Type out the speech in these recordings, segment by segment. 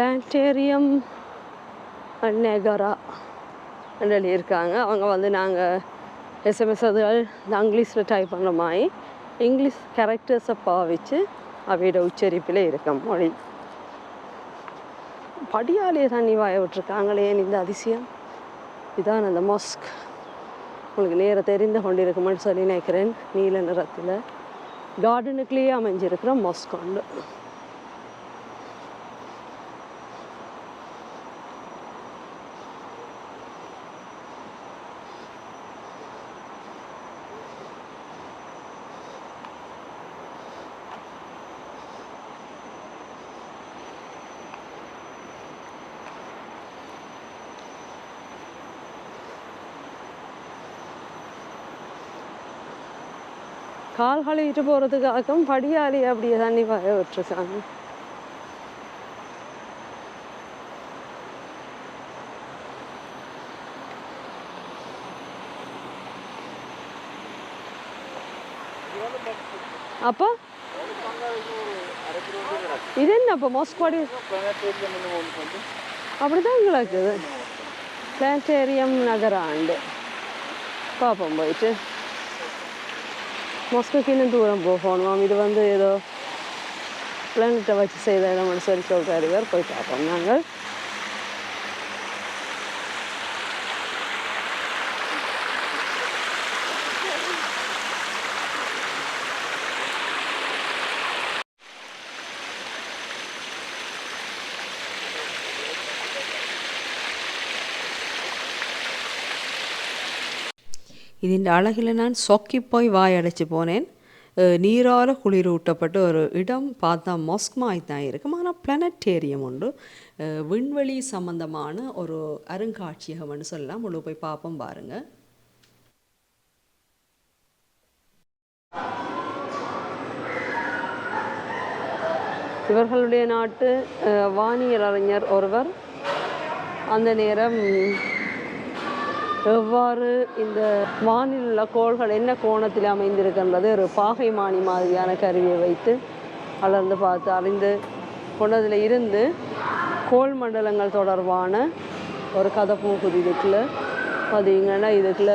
பிளான்டேரியம் நெகரா எழுதியிருக்காங்க. அவங்க வந்து நாங்கள் எஸ்எம்எஸ் அதுகள் இங்கிலீஷில் டைப் பண்ணுற மாதிரி இங்கிலீஷ் கேரக்டர்ஸை பாவிச்சு அவையோட உச்சரிப்பில் இருக்க மொழி. படியாலே தண்ணி வாய விட்டுருக்காங்களே இந்த அதிசயம். இதான் அந்த மொஸ்க் உங்களுக்கு நேர தெரிந்து கொண்டிருக்குமான்னு சொல்லி நினைக்கிறேன். நீல நிறத்தில் கார்டனுக்குள்ளேயே அமைஞ்சிருக்கிற மொஸ்க் உண்டு கால் கழுவிட்டு போகிறதுக்காகவும் படியாலே அப்படியே தண்ணி பாய விட்டுருக்காங்க. அப்போ? இது என்ன அப்போ மோஸ்ட்பாடி அப்படிதான் எங்களுக்கு பிளான்டேரியம் நகராண்டு. பார்ப்போம் போயிட்டு. மொஸ்குக்கு இன்னும் தூரம் போகணும். இது வந்து ஏதோ பிளானட்டை வச்சு செய்த இடம் சொல்லி சொல்கிறாரு இவர் போய் பார்ப்போம். நாங்கள் ഇതിൻ്റെ അഴകിൽ ഞാൻ சொக்கிப்போய் வாய் அடைச்சு போனேன் அஹ் நீரால குளிரூட்டப்பட்ட ஒரு இடம் பார்த்தா மொஸ்க் மாதிரி தான் இருக்கும் ஆனால் பிளானட்டேரியம் உண்டு அஹ் விண்வெளி சம்பந்தமான ஒரு அருங்காட்சியகம்னு சொல்லலாம் உள்ள போய் பார்ப்போம் பாருங்க இவர்களுடைய நாட்டு அஹ், வானியல் அறிஞர் ஒருவர் அந்த நேரம் எவ்வாறு இந்த வானில் உள்ள கோள்கள் என்ன கோணத்தில் அமைந்திருக்கின்றது ஒரு பாகைமானி மாதிரியான கருவியை வைத்து அளந்து பார்த்து அறிந்து கொண்டதில் இருந்து கோள் மண்டலங்கள் தொடர்பான ஒரு கதை போகுது இதுக்குள்ள பார்த்தீங்கன்னா இதுக்குள்ள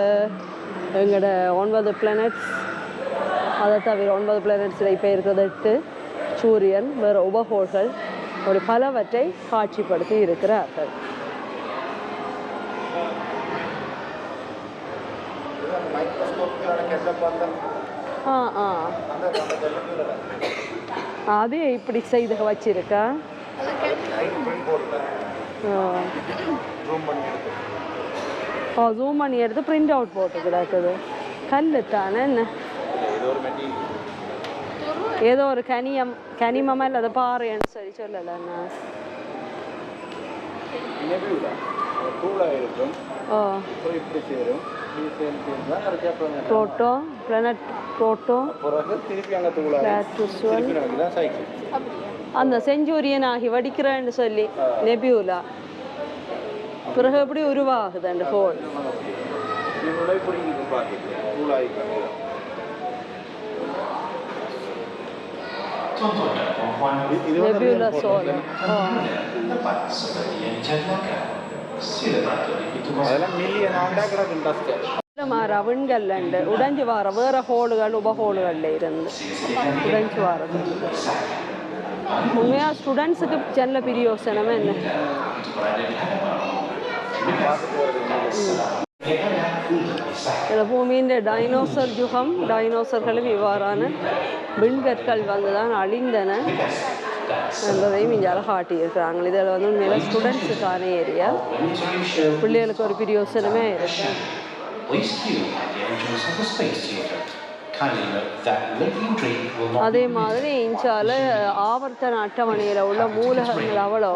எங்களோட ஒன்பது பிளானட்ஸ் அதை தவிர ஒன்பது பிளானட்ஸில் இப்போ இருக்கிறது எட்டு. சூரியன் வேறு உபகோள்கள் அப்படி பலவற்றை காட்சிப்படுத்தி இருக்கிறார்கள். அது செய்து வச்சிருக்கா? ஆ. ஓ ஜூம் பண்ணி எடுத்து பிரிண்ட் அவுட் போட்டு கிடக்குது. கல் தானே என்ன? ஏதோ ஒரு கனியம் கனிமம் அல்லது பாறைன்னு சொல்லி சொல்லலைண்ணா நெபியூலா தூளாக இருக்கும். ஓ. ಟೋಟೋ ಪ್ಲಾನೆಟ್ ಟೋಟೋ அந்த செஞ்சூரியன் ஆகி வடிக்கிறான்னு சொல்லி நெபியூலா பிறகு எப்படி உருவாகுது அந்த ஹோல் நெபியூலா சோல் റവൺകല്ലുണ്ട് ഉടഞ്ചു വാറ വേറെ ഹോളുകൾ ഉപഹോളുകളിലിരുന്ന് ഉടഞ്ചു വാറത് ഉണ്മയാ സ്റ്റുഡൻസുക്ക് ചെല്ല പിരിയോസനം തന്നെ ഭൂമിൻ്റെ ഡൈനോസർ യുഗം ഡൈനോസറുകളും ഇവ്വാറാണ് വിൺകற்കൾ വന്നുതാണ് അളിന്തന என்பதையும் இங்கே காட்டியிருக்கிறாங்க இதில் வந்து உண்மையில ஸ்டூடெண்ட்ஸுக்கான ஏரியா பிள்ளைகளுக்கு ஒரு பிரியோசனமே இருக்கு அதே மாதிரி இஞ்சால ஆவர்த்தன அட்டவணையில் உள்ள மூலகங்கள் அவ்வளோ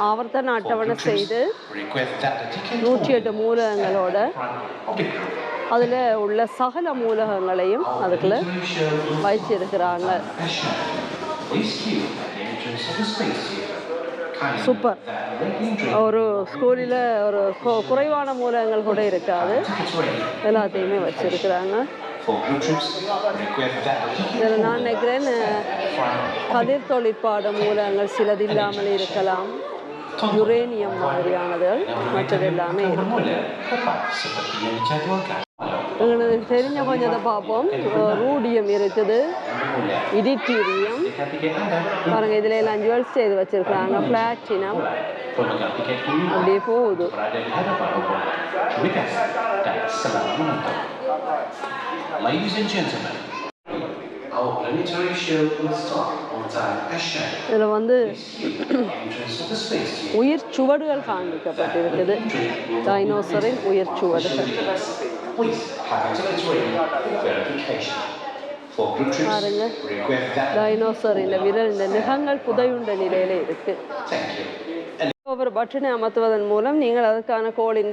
ஆவர்த்தன அட்டவணை செய்து நூற்றி எட்டு மூலகங்களோட அதில் உள்ள சகல மூலகங்களையும் அதுக்குள்ள வைச்சிருக்கிறாங்க Dream ஒரு ஸ்கூலில் ஒரு கு- குறைவான மூலகங்கள் கூட இருக்காது. எல்லாத்தையுமே வச்சிருக்கிறாங்க இதில் நான் நினைக்கிறேன் கதிர் தொழிற்பாடு மூலங்கள் சிலது இல்லாமல் இருக்கலாம் யுரேனியம் மாதிரியானதுகள் மற்றது எல்லாமே எங்களுக்கு தெரிஞ்ச கொஞ்சத்தை பார்ப்போம் ரூடியம் இருக்குது இடிட்டீரியம் dekat tiket Anda, பாருங்க இதுல எல்லாம் ஜுவல்ஸ் செய்து வச்சிருக்காங்க பிளாட்டினம் அப்படியே போகுது. இதுல வந்து. உயிர் சுவடுகள் காண்பிக்கப்பட்டிருக்குது டைனோசரின் உயிர் சுவடுகள் பாருங்க. டைனோசர் இந்த விரல் இந்த நிகங்கள் புதையுண்ட நிலையில இருக்கு ஒவ்வொரு பட்டனை அமர்த்துவதன் மூலம் நீங்கள் அதுக்கான கோளின்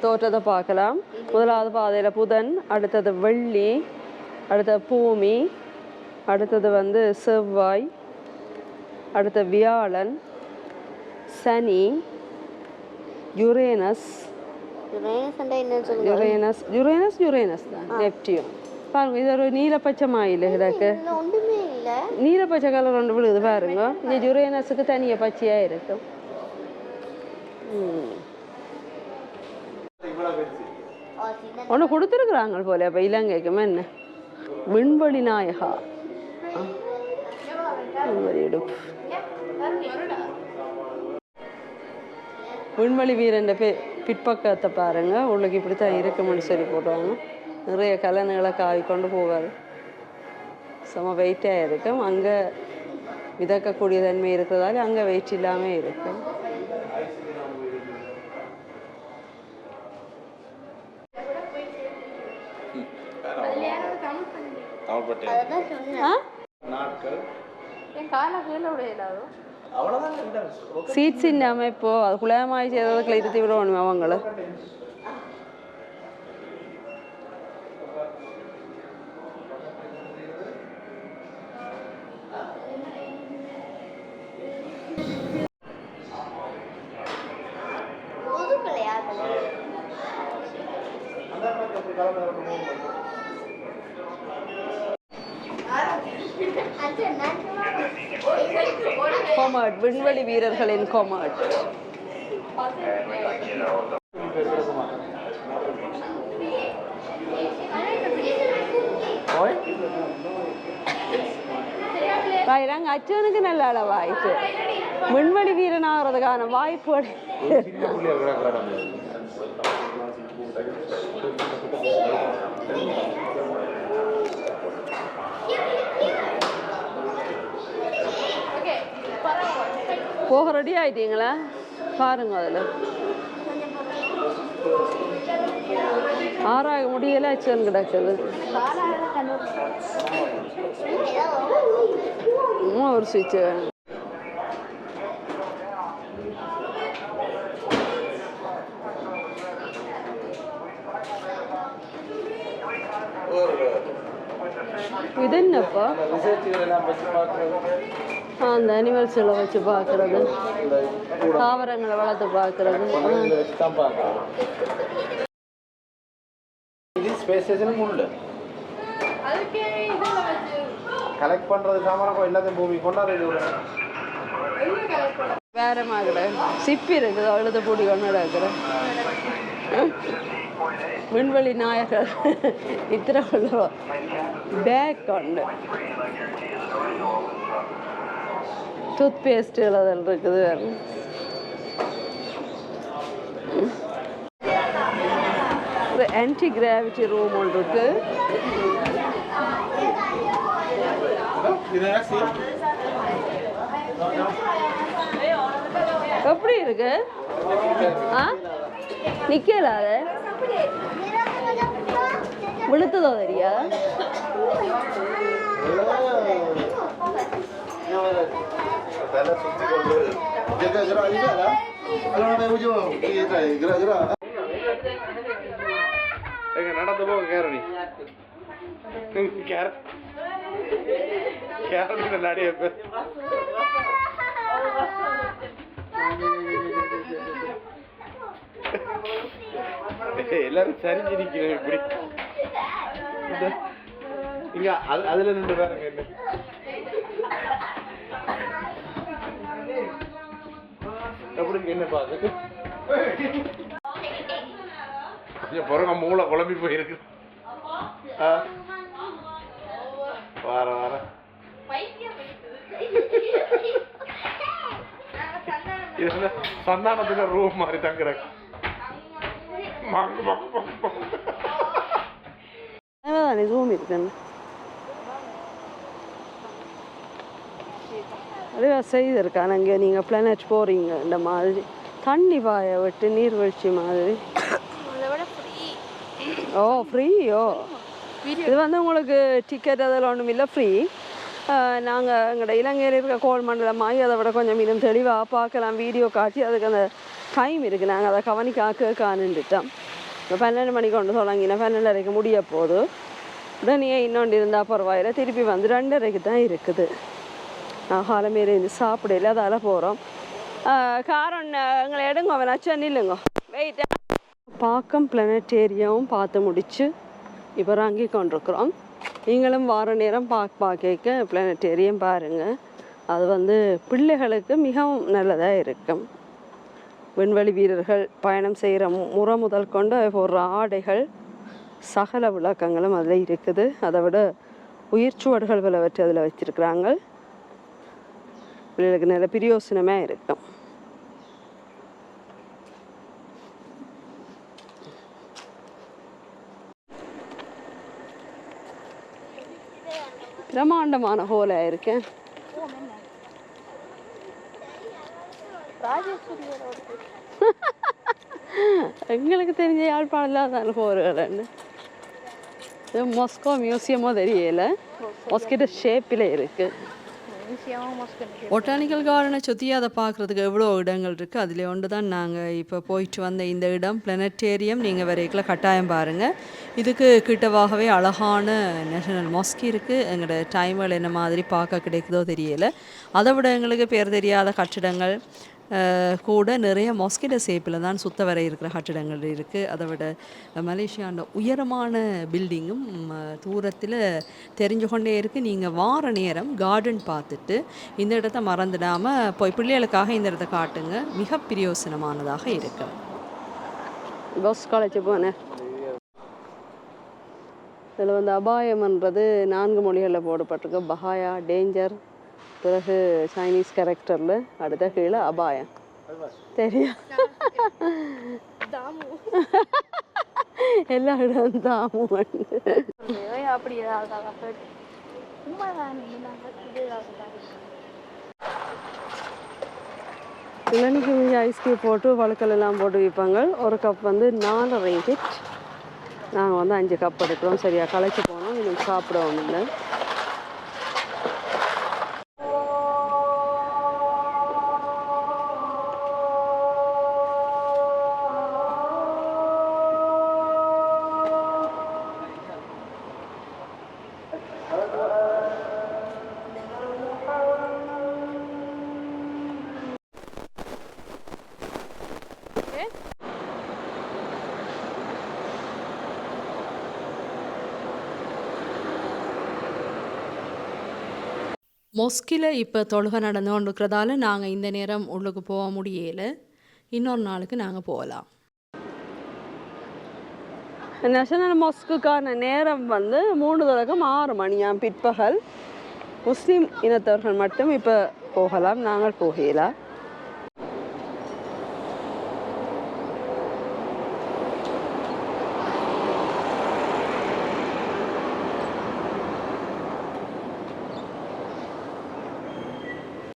தோற்றத்தை பார்க்கலாம் முதலாவது பாதையில் புதன் அடுத்தது வெள்ளி அடுத்தது பூமி அடுத்தது வந்து செவ்வாய் அடுத்த வியாழன் சனி யுரேனஸ் யுரேனஸ் யுரேனஸ் யுரேனஸ் தான் நெப்டியூன் பாருங்க இது ஒரு நீலப்பச்சை மாயில் கிடக்கு நீலப்பச்சை கலர் ஒன்று விழுகுது பாருங்க இந்த யுரேனஸுக்கு தனியாக பச்சையாக இருக்கும். ஒன்று கொடுத்துருக்குறாங்க போல அப்போ இலங்கைக்குமே என்ன விண்வெளி நாயகா. விண்வெளி வீரன் பே பிற்பக்கத்தை பாருங்க. உள்ளுக்கு இப்படி தான் இருக்கும்னு சொல்லி போடுவாங்க. நிறைய கலனுகளை காவி கொண்டு போவார். செம வெயிட்டாக இருக்கும். அங்கே மிதக்கக்கூடிய தன்மை இருக்கிறதால அங்கே வெயிட் இல்லாமல் இருக்கும். தமிழ் ஆ? நாட்கள் என் காலை கீழே இல்லை சீட்ஸ் இல்லாமல் இப்போ அது குழாமாய் செய்ததுக்குள்ள இருத்தி விடணும் அவங்கள கொமர்ட் விண்வெளி வீரர்களின் கொமர்ட் ஓய் வாயிறாங்க அச்சனுக்கு நல்ல அளவாயிட்டு விண்வெளி வீரன் ஆகிறதுக்கான வாய்ப்பு போக ரெடி ஆயிட்டீங்களா? பாருங்க அதில். ஆறாக முடியல ஆச்சுன்னு கிடக்குது. ஒரு சுவிட்ச் வேணும் இது என்னப்பா ரிசர்ச்சுகள் எல்லாம் வச்சு பார்க்குறது ஆ, அந்த அனிமல்ஸ்களை வச்சு பார்க்கறது தாவரங்களை வளர்த்து பார்க்கறது. இதை ஸ்பேஸ் ஸ்டேஷனும் உள்ள கலெக்ட் பண்ணுறது சாமான் எல்லாத்தையும் பூமி கொண்டாடுறது வேற மாதிரி சிப்பி இருக்குது அழுத பொடி இருக்கிற விண்வெளி நாயகர் இத்தனை பேக் ஒன்று டூத் பேஸ்ட்டுகள் அதில் இருக்குது. ஒரு ஆன்டி கிராவிட்டி ரூம் ஒன்று இருக்கு. எப்படி இருக்கு? ஆ? நிக்கல அது விழுத்ததோ தெரியா? நடந்து போக கேரணி gerak-gerak juga எல்லாரும் சரிஞ்சு நிக்கிறோம் இப்படி இங்க அது- அதுல நின்று பாருங்க என்ன இருக்கு என்ன பாக்கு பிறகு மூளை குழம்பி போயிருக்கு. வார வார. இது என்ன சந்தானத்துல ரூம் மாதிரி தங்குறாங்க மங்கு மங்கு மங்கு மங்கு. செய்திருக்கான் அங்கே நீங்கள் பிளானட் போகிறீங்க இந்த மாதிரி தண்ணி பாய விட்டு நீர்வீழ்ச்சி மாதிரி ஓ ஃப்ரீயோ இது வந்து உங்களுக்கு டிக்கெட் அதெல்லாம் ஒன்றும் இல்லை ஃப்ரீ நாங்கள் எங்களோட இலங்கையில் இருக்க கோல் மண்டலமாகி அதை விட கொஞ்சம் இன்னும் தெளிவாக பார்க்கலாம் வீடியோ காட்டி அதுக்கு அந்த டைம் இருக்குது நாங்கள் அதை கவனிக்காக்க கேட்கானுட்டோம் இப்போ பன்னெண்டு மணிக்கு கொண்டு தொடங்கினா பன்னெண்டரைக்கு முடிய போது உடனே இன்னொன்று இருந்தால் பரவாயில்ல. திருப்பி வந்து ரெண்டரைக்கு தான் இருக்குது. நான் காலமே இருந்து சாப்பிடல. அதால் போகிறோம் காரம் எங்களை எடுங்க. வேணாச்சும் நில்லுங்க. வெயிட்டா பாக்கம் பிளானட்டேரியாவும் பார்த்து முடிச்சு இப்போ இறங்கி கொண்டிருக்கிறோம். நீங்களும் வார நேரம் பார்க்க பார்க்க பிளானட்டேரியம் பாருங்கள் அது வந்து பிள்ளைகளுக்கு மிகவும் நல்லதாக இருக்கும். விண்வெளி வீரர்கள் பயணம் செய்கிற முறை முதல் கொண்டு போடுற ஆடைகள் சகல விளக்கங்களும் அதில் இருக்குது. அதை விட உயிர்ச்சுவடுகள் வச்சு அதில் வச்சிருக்கிறாங்க. பிள்ளைகளுக்கு நல்ல பிரியோசனமே இருக்கும். பிரம்மாண்டமான ஹோலாக இருக்கேன். எங்களுக்கு தெரிஞ்ச யாழ்ப்பாணத்தில் தான் ஹோர்கள்னு இது மொஸ்கோ மியூசியமோ தெரியல. மொஸ்கிட்ட ஷேப்பில் இருக்குது பொட்டானிக்கல் கார்டனை சுற்றி அதை பார்க்குறதுக்கு எவ்வளோ இடங்கள் இருக்குது அதில் ஒன்று தான் நாங்கள் இப்போ போயிட்டு வந்த இந்த இடம் பிளானட்டேரியம் நீங்கள் வரைக்குள்ள கட்டாயம் பாருங்கள் இதுக்கு கிட்டவாகவே அழகான நேஷனல் மாஸ்கி இருக்குது எங்களோட டைமில் என்ன மாதிரி பார்க்க கிடைக்குதோ தெரியல. அதை விட எங்களுக்கு பேர் தெரியாத கட்டிடங்கள் கூட நிறைய மாஸ்கிட்டோ ஷேப்பில் தான் சுத்த வர இருக்கிற கட்டிடங்கள் இருக்குது அதை விட மலேசியாண்ட உயரமான பில்டிங்கும் தூரத்தில் தெரிஞ்சு கொண்டே இருக்குது நீங்கள் வார நேரம் கார்டன் பார்த்துட்டு இந்த இடத்த மறந்துடாமல் போய் பிள்ளைகளுக்காக இந்த இடத்த காட்டுங்க. மிக பிரயோசனமானதாக இருக்கு. பஸ் காலேஜ் போனேன். இதில் வந்து அபாயம்ன்றது நான்கு மொழிகளில் போடப்பட்டிருக்கு. பஹாயா டேஞ்சர் பிறகு சைனீஸ் கேரக்டரில் அடுத்த கீழே அபாயம் தெரியும் தாமு. எல்லா இடம் தாமு அப்படி இளநிக்கு ஐஸ்கிரீம் போட்டு வழுக்கல் எல்லாம் போட்டு விற்பாங்க. ஒரு கப் வந்து நாலு ரிங்கிட் நாங்கள் வந்து அஞ்சு கப் எடுக்கிறோம். சரியா களைச்சு போனோம். இன்னும் சாப்பிட ஒன்றும் இல்லை. மொஸ்கில் இப்போ தொழுகை நடந்து கொண்டிருக்கிறதால நாங்கள் இந்த நேரம் உள்ளுக்கு போக முடியலை. இன்னொரு நாளுக்கு நாங்கள் போகலாம் நேஷனல் மொஸ்குக்கான நேரம் வந்து மூணு தொடக்கம் ஆறு மணியாம் பிற்பகல். முஸ்லீம் இனத்தவர்கள் மட்டும் இப்போ போகலாம் நாங்கள் போகலாம்.